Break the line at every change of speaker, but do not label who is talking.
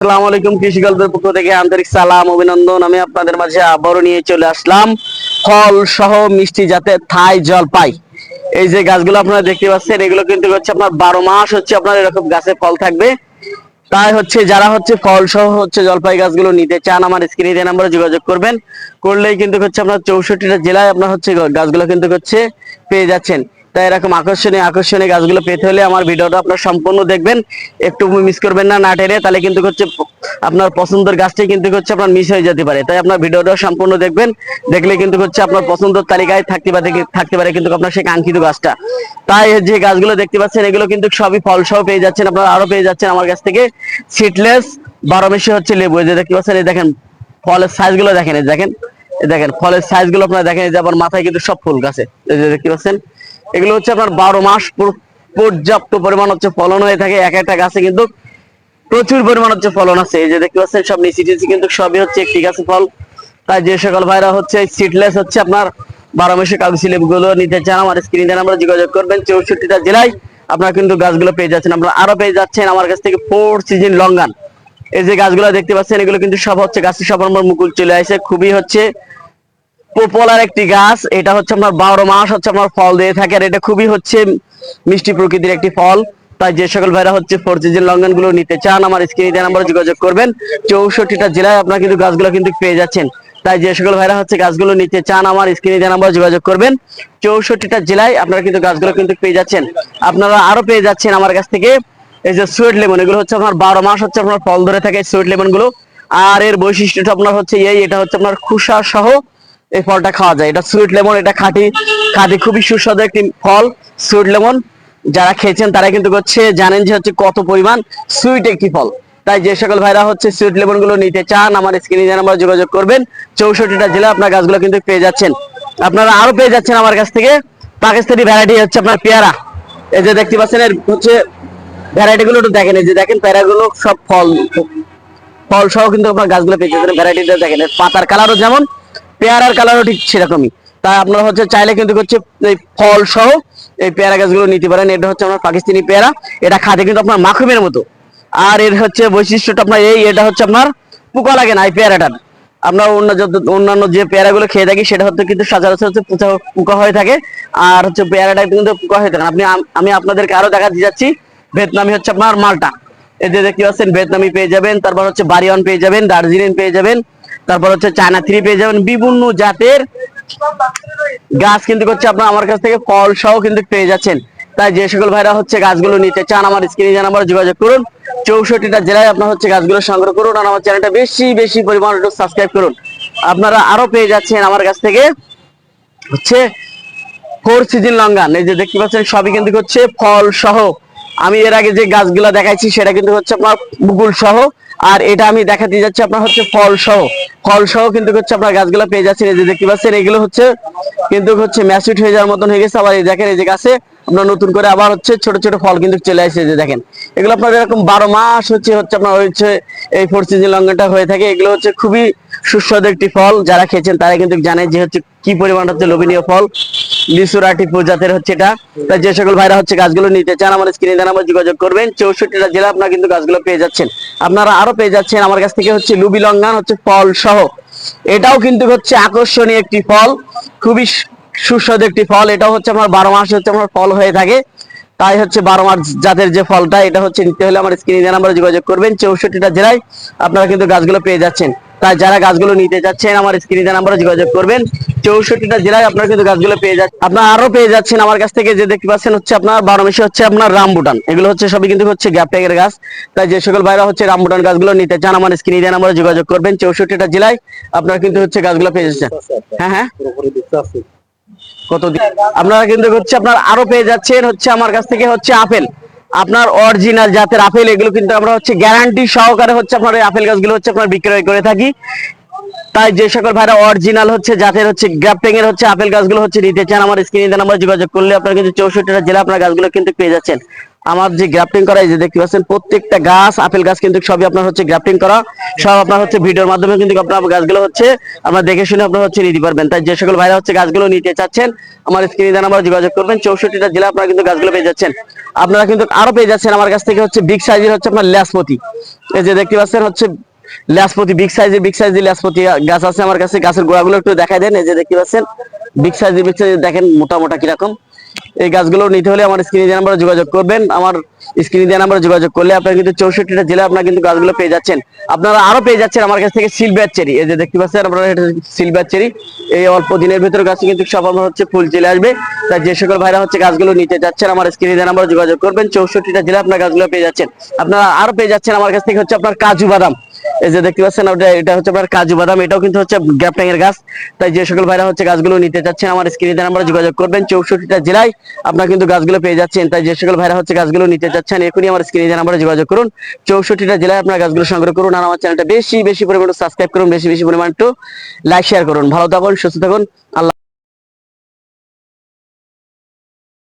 আসসালামু আলাইকুম, কৃষি গল্পের পক্ষ থেকে আন্তরিক সালাম, অভিনন্দন। আমি আপনাদের মাঝে আবারও নিয়ে চলে আসলাম ফল সহ মিষ্টি জাতের থাই জলপাই। এই যে গাছগুলো আপনারা দেখতে পাচ্ছেন, এগুলো কিন্তু হচ্ছে আপনার বারো মাস হচ্ছে আপনার এরকম গাছে ফল থাকবে। তাই হচ্ছে যারা হচ্ছে ফল সহ হচ্ছে জলপাই গাছগুলো নিতে চান, আমার স্ক্রিনে দেওয়া নাম্বারে যোগাযোগ করবেন। করলেই কিন্তু হচ্ছে আপনার চৌষট্টিটা জেলায় আপনার হচ্ছে গাছগুলো কিন্তু হচ্ছে পেয়ে যাচ্ছেন। তাই এরকম আকর্ষণীয় আকর্ষণীয় গাছগুলো পেতে হলে আমার ভিডিওটা আপনার সম্পূর্ণ দেখবেন। একটু মিস করবেন না না টেনে, তাহলে কিন্তু হচ্ছে আপনার পছন্দের গাছটি কিন্তু হচ্ছে আপনার মিস হয়ে যেতে পারে। তাই আপনার ভিডিওটা সম্পূর্ণ দেখবেন, দেখলে কিন্তু হচ্ছে আপনার পছন্দের তালিকায় থাকতে পারে থাকতে পারে কিন্তু আপনার সেই কাঙ্ক্ষিত গাছটা। তাই যে গাছগুলো দেখতে পাচ্ছেন, এগুলো কিন্তু সবই ফল সহ পেয়ে যাচ্ছেন, আপনারা আরও পেয়ে যাচ্ছেন আমার কাছ থেকে। সিটলেস বারো মেশি হচ্ছে লেবু, এই যে দেখতে পাচ্ছেন, এই দেখেন, ফলের সাইজগুলো দেখেন, এই দেখেন। দেখেন, ফলের সাইজগুলো আপনারা দেখেন যে মাথায় কিন্তু সব ফুল গাছে। দেখতে পাচ্ছেন? এগুলো হচ্ছে আপনার বারো মাস পর্যাপ্ত পরিমাণ হচ্ছে ফলন হয়ে থাকে। এক একটা গাছে কিন্তু প্রচুর পরিমাণ হচ্ছে ফলন আছে। এই যে দেখতে পাচ্ছেন, সব নিচি টিচি কিন্তু সবই হচ্ছে একটি গাছে ফল। তাই যে সকল ভাইরা হচ্ছে সিটলেস হচ্ছে আপনার বারো মাসে কাগজি লেবুগুলো নিতে চান, আমার স্ক্রিনে নাম্বার যোগাযোগ করবেন। চৌষট্টিটা জেলায় আপনারা কিন্তু গাছগুলো পেয়ে যাচ্ছেন। আপনারা আরও পেয়ে যাচ্ছেন আমার কাছ থেকে ফোর সিজন লঙ্গান এই যে গাছগুলো দেখতে পাচ্ছেন, এগুলো কিন্তু সব হচ্ছে গাছের সব আমার মুকুল চলে আসে। খুবই হচ্ছে পপুলার একটি গাছ। এটা হচ্ছে আপনার বারো মাস হচ্ছে আপনার ফল দিয়ে থাকে, আর এটা খুবই হচ্ছে মিষ্টি প্রকৃতির একটি ফল। তাই যে সকল ভাইরা হচ্ছে ফোর লঙ্ঘনগুলো নিতে চান, আমার স্ক্রিনে দেওয়া নাম্বারে যোগাযোগ করবেন। চৌষট্টিটা জেলায় আপনারা কিন্তু গাছগুলো কিন্তু পেয়ে যাচ্ছেন। তাই যে সকল ভাইরা হচ্ছে গাছগুলো নিতে চান, আমার স্ক্রিনে দেওয়া নাম্বারে যোগাযোগ করবেন। চৌষট্টিটা জেলায় আপনারা কিন্তু গাছগুলো কিন্তু পেয়ে যাচ্ছেন। আপনারা আরও পেয়ে যাচ্ছেন আমার কাছ থেকে। এই যে সুইট লেমন, এগুলো হচ্ছে আপনার বারো মাস হচ্ছে আপনার ফল ধরে থাকে সুইট লেমনগুলো আর এর বৈশিষ্ট্যটা আপনার হচ্ছে এই, এটা হচ্ছে আপনার খুসা সহ এই ফলটা খাওয়া যায়। এটা সুইট লেমন, এটা খাঁটি খাঁটি, খুবই সুস্বাদু একটি ফল সুইট লেমন। যারা খেয়েছেন তারা কিন্তু হচ্ছে জানেন যে হচ্ছে কত পরিমাণ সুইট একটি ফল। তাই যে সকল ভাইরা হচ্ছে সুইট লেমনগুলো নিতে চান, আমার স্ক্রিনে নাম্বার যোগাযোগ করবেন, চৌষট্টিটা জেলা আপনার গাছগুলো কিন্তু পেয়ে যাচ্ছেন। আপনারা আরও পেয়ে যাচ্ছেন আমার কাছ থেকে। পাকিস্তানি ভ্যারাইটি হচ্ছে আপনার পেয়ারা। এই যে দেখতে পাচ্ছেন, এর হচ্ছে ভ্যারাইটি গুলো একটু দেখেন যে দেখেন পেয়ারাগুলো সব ফল ফল সহ কিন্তু আপনার গাছগুলো পেয়ে যাচ্ছেন ভ্যারাইটিটা দেখেন। পাতার কালারও যেমন, পেয়ারার কালারও ঠিক সেরকমই। তাই আপনারা হচ্ছে চাইলে কিন্তু হচ্ছে এই ফল সহ এই পেয়ারা গাছগুলো নিতে পারেন। এটা হচ্ছে আপনার পাকিস্তানি পেয়ারা। এটা খাতে কিন্তু আপনার মাখুমের মতো। আর এর হচ্ছে বৈশিষ্ট্যটা আপনার এই, এটা হচ্ছে আপনার পোকা লাগে না, এই পেয়ারাটার। আমরা অন্য যত- অন্যান্য যে পেয়ারাগুলো খেয়ে থাকি, সেটা হচ্ছে কিন্তু সচরাচর হচ্ছে পোকা- হয়ে থাকে। আর হচ্ছে পেয়ারাটা কিন্তু পোকা হয়ে থাকে। আপনি, আমি আপনাদেরকে আরও দেখা দিয়ে যাচ্ছি। ভিয়েতনামি হচ্ছে আপনার মালটা। যে দেখতে পাচ্ছেন, ভিয়েতনামি পেয়ে যাবেন, তারপর হচ্ছে বারিয়ন পেয়ে যাবেন, দার্জিলিং পেয়ে যাবেন, তারপর হচ্ছে চায়না থ্রি পেয়ে যাবেন, বিভিন্ন জাতের গাছ কিন্তু হচ্ছে আপনার আমার কাছ থেকে ফল সহ কিন্তু পেয়ে যাচ্ছেন। তাই যে সকল ভাইরা হচ্ছে গাছগুলো নিতে চান, আমার স্ক্রিনে জানাবার যোগাযোগ করুন, চৌষট্টিটা জেলায় আপনার হচ্ছে গাছগুলো সংগ্রহ করুন আর আমার চ্যানেলটা বেশি বেশি পরিমাণ একটু সাবস্ক্রাইব করুন। আপনারা আরও পেয়ে যাচ্ছেন আমার কাছ থেকে হচ্ছে ফোর সিজন লঙ্গান এই যে দেখতে পাচ্ছেন, সবই কিন্তু হচ্ছে ফল সহ আমি এর আগে যে গাছগুলো দেখাইছি, সেটা কিন্তু হচ্ছে আপনার মুকুল সহ। আর এটা আমি দেখাতে যাচ্ছি আপনার হচ্ছে ফল সহ। ফল সহ কিন্তু হচ্ছে আপনার গাছগুলো পেয়ে যাচ্ছেন। এই যে দেখতে পাচ্ছেন, এগুলো হচ্ছে কিন্তু হচ্ছে ম্যাসিড হয়ে যাওয়ার মতন হয়ে গেছে। আবার এই দেখেন, এই যে গাছে আপনার নতুন করে আবার হচ্ছে ছোট ছোট ফল কিন্তু চলে আসছে যে দেখেন, এগুলো আপনার এরকম বারো মাস হচ্ছে হচ্ছে আপনার হচ্ছে এই ফোর সিজন লঙ্ঘনটা হয়ে থাকে। এগুলো হচ্ছে খুবই সুস্বাদু একটি ফল। যারা খেয়েছেন, তারা কিন্তু জানে যে হচ্ছে কি পরিমাণ হচ্ছে লোভনীয় ফল। লিচুরাটি প্রজাতের হচ্ছে এটা। তাই যে সকল ভাইরা হচ্ছে গাছগুলো নিতে চান আমার স্ক্রিনে নাম্বার যোগাযোগ করবেন। চৌষট্টিটা জেলা আপনারা কিন্তু গাছগুলো পেয়ে যাচ্ছেন। আপনারা আরও পেয়ে যাচ্ছেন আমার কাছ থেকে হচ্ছে লুবি লঙ্গান হচ্ছে ফল সহ। এটাও কিন্তু হচ্ছে আকর্ষণীয় একটি ফল। খুবই সুস্বাদু একটি ফল। এটাও হচ্ছে আমার বারো মাস হচ্ছে আমার ফল হয়ে থাকে। তাই হচ্ছে বারো মাস জাতের যে ফলটা, এটা হচ্ছে নিতে হলে আমার স্ক্রিনে নাম্বারে যোগাযোগ করবেন। চৌষট্টিটা জেলায় আপনারা কিন্তু গাছগুলো পেয়ে যাচ্ছেন। তাই যারা গাছগুলো নিতে যাচ্ছেন, আমার স্ক্রিনে নাম্বারে যোগাযোগ করবেন। চৌষট্টিটা জেলায় আপনারা কিন্তু গাছগুলো পেয়ে যাচ্ছেন। আপনারা আরও পেয়ে যাচ্ছেন আমার কাছ থেকে যে দেখতে পাচ্ছেন হচ্ছে আপনার বারো মাসে হচ্ছে আপনার রামবুটান। এগুলো হচ্ছে সবই কিন্তু হচ্ছে গ্যাপ ট্যাগের গাছ। তাই যে সকল ভাইরা হচ্ছে রামবুটান গাছগুলো নিতে চান, আমার স্ক্রিনে নাম্বারে যোগাযোগ করবেন। চৌষট্টিটা জেলায় আপনারা কিন্তু হচ্ছে গাছগুলো পেয়ে যাচ্ছেন। হ্যাঁ হ্যাঁ। কতদিন? আপনারা কিন্তু হচ্ছে আপনার আরও পেয়ে যাচ্ছেন হচ্ছে আমার কাছ থেকে হচ্ছে আপেল। আপনার অরিজিনাল জাতের আপেল, এগুলো কিন্তু আমরা হচ্ছে গ্যারান্টি সহকারে হচ্ছে আপনার আপেল গাছগুলো হচ্ছে আপনার বিক্রয় করে থাকি। তাই যে সকল ভাইরা অরিজিনাল হচ্ছে, জাতের হচ্ছে গ্রাফটিং এর হচ্ছে, আপেল গাছগুলো হচ্ছে নিতে চান, আমার স্ক্রিনে নাম্বার যোগাযোগ করলে আপনারা কিন্তু চৌষট্টিটা জেলা আপনার গাছগুলো কিন্তু পেয়ে যাচ্ছেন। আমার যে গ্রাফটিং করা, এই যে দেখতে পাচ্ছেন, প্রত্যেকটা গাছ, আপেল গাছ কিন্তু সবই আপনার হচ্ছে গ্রাফটিং করা, সব আপনার হচ্ছে ভিডিওর মাধ্যমে কিন্তু আপনার গাছগুলো হচ্ছে, আমরা দেখে শুনে আপনারা হচ্ছে নিতে পারবেন। তাই যে সকল ভাইরা হচ্ছে গাছগুলো নিতে চাচ্ছেন, আমার স্ক্রিনে নাম্বার যোগাযোগ করবেন, চৌষট্টিটা জেলা আপনারা কিন্তু গাছগুলো পেয়ে যাচ্ছেন। আপনারা কিন্তু আরও পেয়ে যাচ্ছেন, আমার কাছ থেকে হচ্ছে বিগ সাইজের হচ্ছে আপনার ল্যাসপতি। এই যে দেখতে পাচ্ছেন, হচ্ছে ল্যাসপতি বিগ সাইজের বিগ সাইজের ল্যাসপতি গাছ আছে আমার কাছে। গাছের গোড়াগুলো একটু দেখাই দেন, এই যে দেখতে পাচ্ছেন। বিগ সাইজের বিগ সাইজের দেখেন মোটা মোটা কীরকম। এই গাছগুলো নিতে হলে আমার স্ক্রিনে দেওয়া নাম্বারে যোগাযোগ করবেন। আমার স্ক্রিনে দেওয়া নাম্বারে যোগাযোগ করলে আপনারা কিন্তু চৌষট্টিটা জেলায় আপনারা কিন্তু গাছগুলো পেয়ে যাচ্ছেন। আপনারা আরও পেয়ে যাচ্ছেন আমার কাছ থেকে সিলভার চেরি এই যে দেখতে পাচ্ছেন, আপনারা এটা সিলভার চেরি এই অল্প দিনের ভিতরে গাছে কিন্তু সব আমার হচ্ছে ফুল চলে আসবে। তাই যে সকল ভাইরা হচ্ছে গাছগুলো নিতে যাচ্ছেন, আমার স্ক্রিনে দেওয়া নাম্বারে যোগাযোগ করবেন। চৌষট্টিটা জেলায় আপনার গাছগুলো পেয়ে যাচ্ছেন। আপনারা আরও পেয়ে যাচ্ছেন আমার কাছ থেকে হচ্ছে আপনার কাজু বাদাম। এই যে দেখতে পাচ্ছেন ওটা এটা হচ্ছে আপনার কাজু বাদাম, এটাও কিন্তু হচ্ছে গ্যাপটাং এর গাছ। তাই যে সকল ভাইরা হচ্ছে গাছগুলো নিতে চাচ্ছেন আমার স্ক্রিনে নাম্বারে যোগাযোগ করবেন। চৌষট্টিটা জেলায় আপনারা কিন্তু গাছগুলো পেয়ে যাচ্ছেন। তাই যে সকল ভাইরা হচ্ছে গাছগুলো নিতে চাচ্ছেন, এখনই আমার স্ক্রিনে নাম্বারে যোগাযোগ করুন। চৌষট্টিটা জেলায় আপনারা গাছগুলো সংগ্রহ করুন আর আমার চ্যানেলটা বেশি বেশি পরিমাণে সাবস্ক্রাইব করুন, বেশি বেশি পরিমাণে একটু লাইক শেয়ার করুন। ভালো থাকুন, সুস্থ থাকুন। আল্লাহ